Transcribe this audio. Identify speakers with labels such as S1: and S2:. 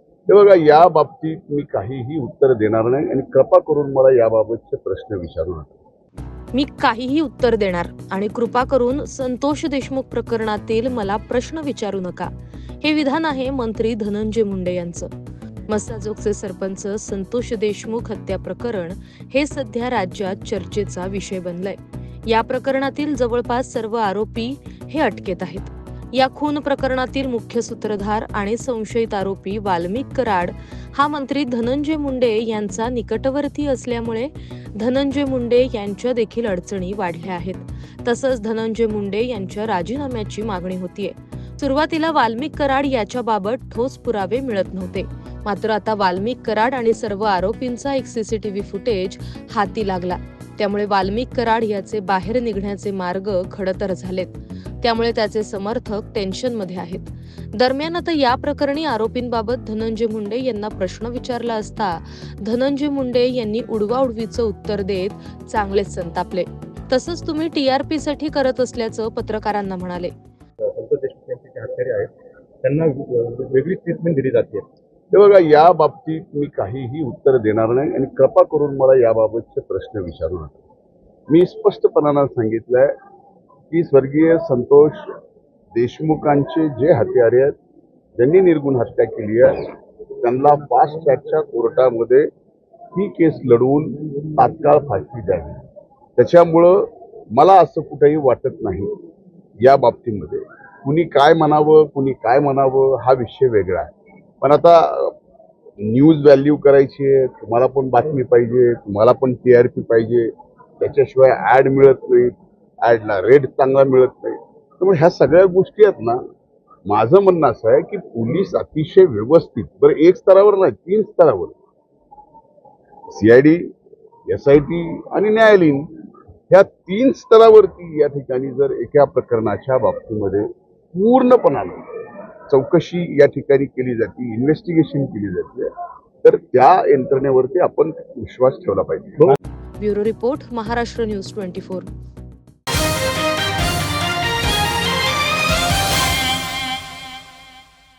S1: हे बघा या बाबतीत मी काहीही उत्तर देणार नाही आणि कृपा करून मला याबाबतचे प्रश्न विचारू नका.
S2: मी काहीही उत्तर देणार आणि कृपा करून संतोष देशमुख प्रकरणातील मला प्रश्न विचारू नका. हे विधान आहे मंत्री धनंजय मुंडे यांचं. मस्ताजोगचे सरपंच संतोष देशमुख हत्या प्रकरण हे सध्या राज्यात चर्चेचा विषय बनलाय. या प्रकरणातील जवळपास सर्व आरोपी हे अटकेत आहेत. या खून प्रकरणातील मुख्य सूत्रधार आणि संशयित आरोपी वाल्मिक कराड हा मंत्री धनंजय मुंडे यांचा निकटवर्ती असल्यामुळे धनंजय मुंडे यांच्या देखील अडचणी वाढल्या आहेत. तसंच धनंजय मुंडे यांच्या राजीनाम्याची मागणी होतीये. सुरुवातीला वाल्मिक कराड याच्याबाबत ठोस पुरावे मिळत नव्हते. मात्र आता वाल्मिक कराड आणि सर्व आरोपींचा एक सीसीटीव्ही फुटेज हाती लागला. त्यामुळे वाल्मिक कराड याचे बाहेर निघण्याचे मार्ग खडतर झालेत. त्यामुळे त्याचे समर्थक टेन्शनमध्ये आहेत. दरम्यान आता या प्रकरणी आरोपींबाबत धनंजय मुंडे यांना प्रश्न विचारला असता धनंजय मुंडे यांनी उडवाउडवीचं उत्तर देत चांगलेच संतापले. तसंच तुम्ही टीआरपी साठी करत असल्याचं पत्रकारांना म्हणाले.
S3: त्यांना वेगळी ट्रीटमेंट दिली जाते.
S1: हे बघा या बाबतीत मी काहीही उत्तर देणार नाही आणि कृपा करून मला याबाबतचे प्रश्न विचारू नका. मी स्पष्टपणानं सांगितलंय की स्वर्गीय संतोष देशमुखांचे जे हत्यारे आहेत ज्यांनी निर्गुण हत्या केली आहे त्यांना फास्ट ट्रॅकच्या कोर्टामध्ये ही केस लढवून तात्काळ फाशी द्यावी. त्याच्यामुळं मला असं कुठेही वाटत नाही या बाबतीमध्ये. कुणी काय म्हणावं कुणी काय म्हणावं हा विषय वेगळा आहे. पण आता न्यूज व्हॅल्यू करायची आहे तुम्हाला पण बातमी पाहिजे तुम्हाला पण टी आर पी पाहिजे त्याच्याशिवाय ॲड मिळत नाही. ॲडला रेट चांगला मिळत नाही. त्यामुळे ह्या सगळ्या गोष्टी आहेत ना माझं म्हणणं असं आहे की पोलीस अतिशय व्यवस्थित बरं एक स्तरावर नाही तीन स्तरावर. सीआयडी एस आय टी आणि न्यायालयीन ह्या तीन स्तरावरती या ठिकाणी जर एका प्रकरणाच्या बाबतीमध्ये पूर्णपणानं चौकशी या ठिकाणी केली जाते इन्व्हेस्टिगेशन केली जाते तर त्या यंत्रणेवरती आपण विश्वास ठेवला पाहिजे.
S2: Bureau report Maharashtra news twenty four.